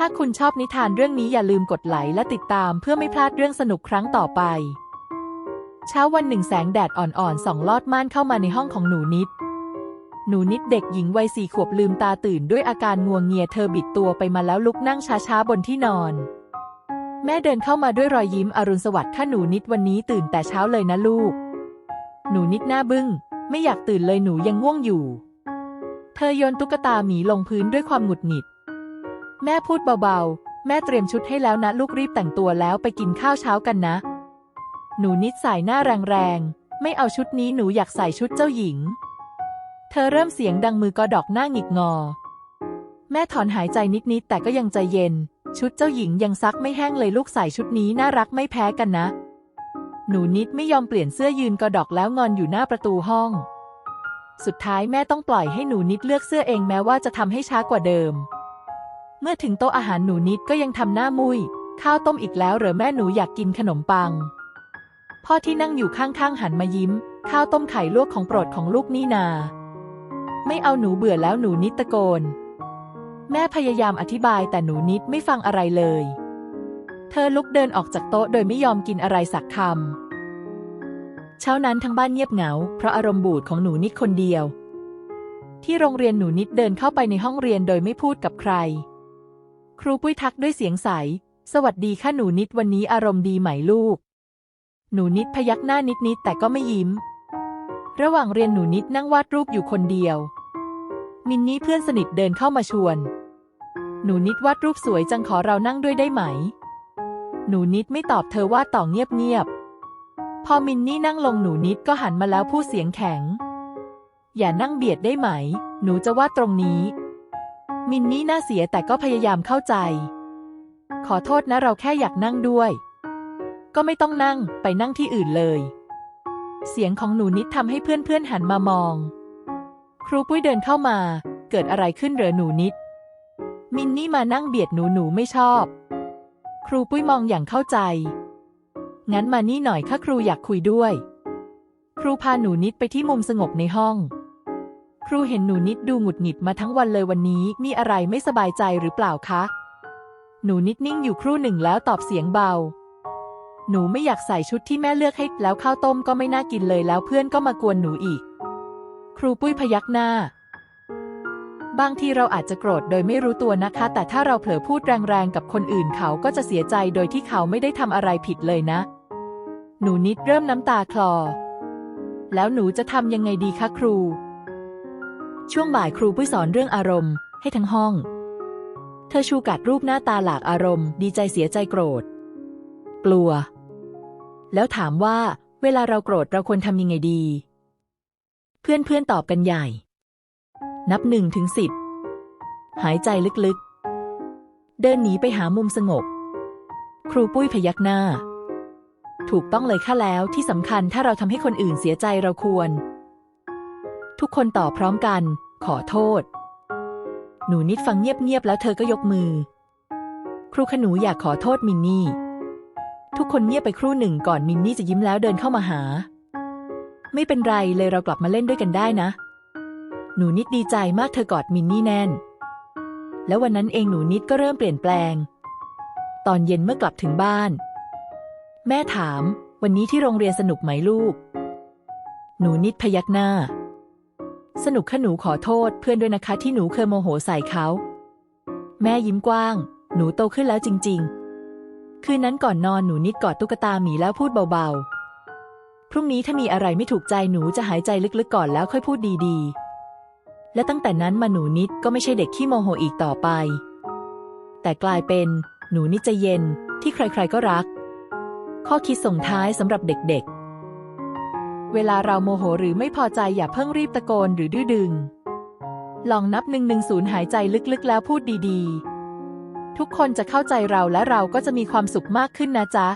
ถ้าคุณชอบนิทานเรื่องนี้อย่าลืมกดไลค์และติดตามเพื่อไม่พลาดเรื่องสนุกครั้งต่อไป เช้าวันหนึ่งแสงแดดอ่อนๆส่องลอดม่านเข้ามาในห้องของหนูนิด หนูนิดเด็กหญิงวัยสี่ขวบลืมตาตื่นด้วยอาการงวงเงียเธอบิดตัวไปมาแล้วลุกนั่งช้าๆบนที่นอน แม่เดินเข้ามาด้วยรอยยิ้มอรุณสวัสดิ์ค่ะหนูนิดวันนี้ตื่นแต่เช้าเลยนะลูก หนูนิดหน้าบึ้ง ไม่อยากตื่นเลยหนูยังง่วงอยู่ เธอโยนตุ๊กตาหมีลงพื้นด้วยความหงุดหงิด แม่พูดเบาๆ แม่เตรียมชุดให้แล้วนะลูกรีบแต่งตัวแล้วไปกินข้าวเช้ากันนะ หนูนิดสายหน้าแรงๆ ไม่เอาชุดนี้หนูอยากใส่ชุดเจ้าหญิง เธอเริ่มเสียงดังมือกระดอกหน้าหงิกงอ แม่ถอนหายใจนิดๆ แต่ก็ยังใจเย็น ชุดเจ้าหญิงยังซักไม่แห้งเลยลูกใส่ชุดนี้น่ารักไม่แพ้กันนะ หนูนิดไม่ยอมเปลี่ยนเสื้อยืนกระดอกแล้วงอนอยู่หน้าประตูห้อง สุดท้ายแม่ต้องปล่อยให้หนูนิดเลือกเสื้อเองแม้ว่าจะทำให้ช้ากว่าเดิม เมื่อถึงโต๊ะอาหารหนูนิดก็ยังทำหน้ามุย ข้าวต้มอีกแล้วเหรอแม่หนูอยากกินขนมปัง พ่อที่นั่งอยู่ข้างๆหันมายิ้ม ข้าวต้มไข่ลวกของโปรดของลูกนี่นา ไม่เอาหนูเบื่อแล้วหนูนิดตะโกน แม่พยายามอธิบายแต่หนูนิดไม่ฟังอะไรเลย เธอลุกเดินออกจากโต๊ะโดยไม่ยอมกินอะไรสักคำเช้านั้นทั้งบ้านเงียบเหงา เพราะอารมณ์บูดของหนูนิดคนเดียว ที่โรงเรียนหนูนิดเดินเข้าไปในห้องเรียนโดยไม่พูดกับใคร ครูปุ้ยทักด้วยเสียงใส สวัสดีค่ะหนูนิดวันนี้อารมณ์ดีไหมลูก หนูนิดพยักหน้านิดๆแต่ก็ไม่ยิ้ม ระหว่างเรียนหนูนิดนั่งวาดรูปอยู่คนเดียว มินนี่เพื่อนสนิทเดินเข้ามาชวน หนูนิดวาดรูปสวยจังขอเรานั่งด้วยได้ไหม หนูนิดไม่ตอบเธอว่าต่อเงียบๆพอมินนี่นั่งลงหนูนิดก็หันมาแล้วพูดเสียงแข็ง อย่านั่งเบียดได้ไหม หนูจะวาดตรงนี้ มินนี่น่าเสียแต่ก็พยายามเข้าใจ ขอโทษนะเราแค่อยากนั่งด้วย ก็ไม่ต้องนั่งไปนั่งที่อื่นเลย เสียงของหนูนิดทำให้เพื่อนๆหันมามอง ครูปุ้ยเดินเข้ามา เกิดอะไรขึ้นเหรอหนูนิด มินนี่มานั่งเบียดหนูหนูไม่ชอบ ครูปุ้ยมองอย่างเข้าใจ งั้นมานี่หน่อยค่ะครูอยากคุยด้วย ครูพาหนูนิดไปที่มุมสงบในห้อง ครูเห็นหนูนิดดูหงุดหงิดมาทั้งวันเลยวันนี้ มีอะไรไม่สบายใจหรือเปล่าคะ หนูนิดนิ่งอยู่ครู่หนึ่งแล้วตอบเสียงเบา หนูไม่อยากใส่ชุดที่แม่เลือกให้ แล้วข้าวต้มก็ไม่น่ากินเลยแล้วเพื่อนก็มากวนหนูอีก ครูปุ้ยพยักหน้า บางทีเราอาจจะโกรธโดยไม่รู้ตัวนะคะ แต่ถ้าเราเผลอพูดแรงๆกับคนอื่นเขาก็จะเสียใจโดยที่เขาไม่ได้ทำอะไรผิดเลยนะ หนูนิดเริ่มน้ำตาคลอ แล้วหนูจะทำยังไงดีคะครู ช่วงบ่ายครูปุ้ยสอนเรื่องอารมณ์ ให้ทั้งห้อง เธอชูกัดรูปหน้าตาหลากอารมณ์ ดีใจเสียใจโกรธ กลัว แล้วถามว่า เวลาเราโกรธเราควรทำยังไงดี เพื่อนๆตอบกันใหญ่ นับหนึ่งถึงสิบหายใจลึกๆ เดินหนีไปหามุมสงบ ครูปุ้ยพยักหน้า ถูกต้องเลยค่ะแล้วที่สำคัญถ้าเราทำให้คนอื่นเสียใจเราควร ทุกคนตอบพร้อมกัน ขอโทษ หนูนิดฟังเงียบๆแล้วเธอก็ยกมือ ครูขนูอยากขอโทษมินนี่ ทุกคนเงียบไปครู่หนึ่งก่อนมินนี่จะยิ้มแล้วเดินเข้ามาหา ไม่เป็นไรเลยเรากลับมาเล่นด้วยกันได้นะ หนูนิดดีใจมากเธอกอดมินนี่แน่น แล้ววันนั้นเองหนูนิดก็เริ่มเปลี่ยนแปลง ตอนเย็นเมื่อกลับถึงบ้าน แม่ถาม วันนี้ที่โรงเรียนสนุกไหมลูก หนูนิดพยักหน้า สนุกค่ะหนูขอโทษเพื่อนด้วยนะคะที่หนูเคยโมโหใส่เขา แม่ยิ้มกว้าง หนูโตขึ้นแล้วจริง ๆ คืนนั้นก่อนนอนหนูนิดกอดตุ๊กตาหมีแล้วพูดเบาๆ พรุ่งนี้ถ้ามีอะไรไม่ถูกใจหนูจะหายใจลึกๆก่อนแล้วค่อยพูดดีๆ และตั้งแต่นั้นมาหนูนิดก็ไม่ใช่เด็กขี้โมโหอีกต่อไป แต่กลายเป็น หนูนิดใจเย็นที่ใครๆก็รัก ข้อคิดส่งท้ายสำหรับเด็กๆ เวลาเราโมโหหรือไม่พอใจอย่าเพิ่งรีบตะโกนหรือดื้อดึง ลองนับหนึ่งหนึ่งศูนย์หายใจลึกๆ แล้วพูดดีๆ ทุกคนจะเข้าใจเราและเราก็จะมีความสุขมากขึ้นนะจ๊ะ